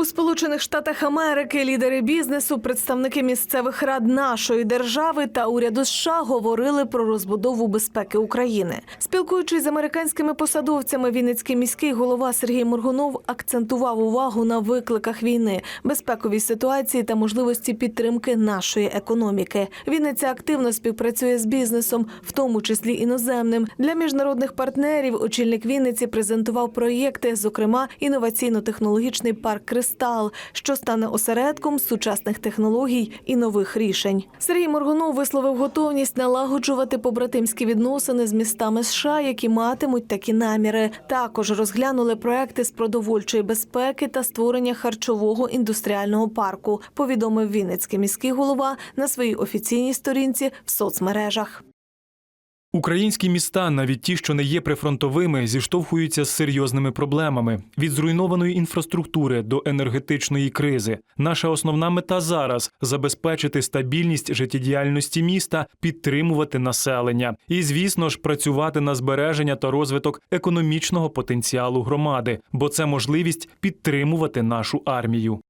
У Сполучених Штатах Америки лідери бізнесу, представники місцевих рад нашої держави та уряду США говорили про розбудову безпеки України. Спілкуючись з американськими посадовцями, Вінницький міський голова Сергій Моргунов акцентував увагу на викликах війни, безпековій ситуації та можливості підтримки нашої економіки. Вінниця активно співпрацює з бізнесом, в тому числі іноземним. Для міжнародних партнерів очільник Вінниці презентував проєкти, зокрема інноваційно-технологічний парк Кристал, що стане осередком сучасних технологій і нових рішень. Сергій Моргунов висловив готовність налагоджувати побратимські відносини з містами США, які матимуть такі наміри. Також розглянули проекти з продовольчої безпеки та створення харчового індустріального парку. Повідомив Вінницький міський голова на своїй офіційній сторінці в соцмережах. Українські міста, навіть ті, що не є прифронтовими, зіштовхуються з серйозними проблемами від зруйнованої інфраструктури до енергетичної кризи. Наша основна мета зараз забезпечити стабільність життєдіяльності міста, підтримувати населення і, звісно ж, працювати на збереження та розвиток економічного потенціалу громади, бо це можливість підтримувати нашу армію.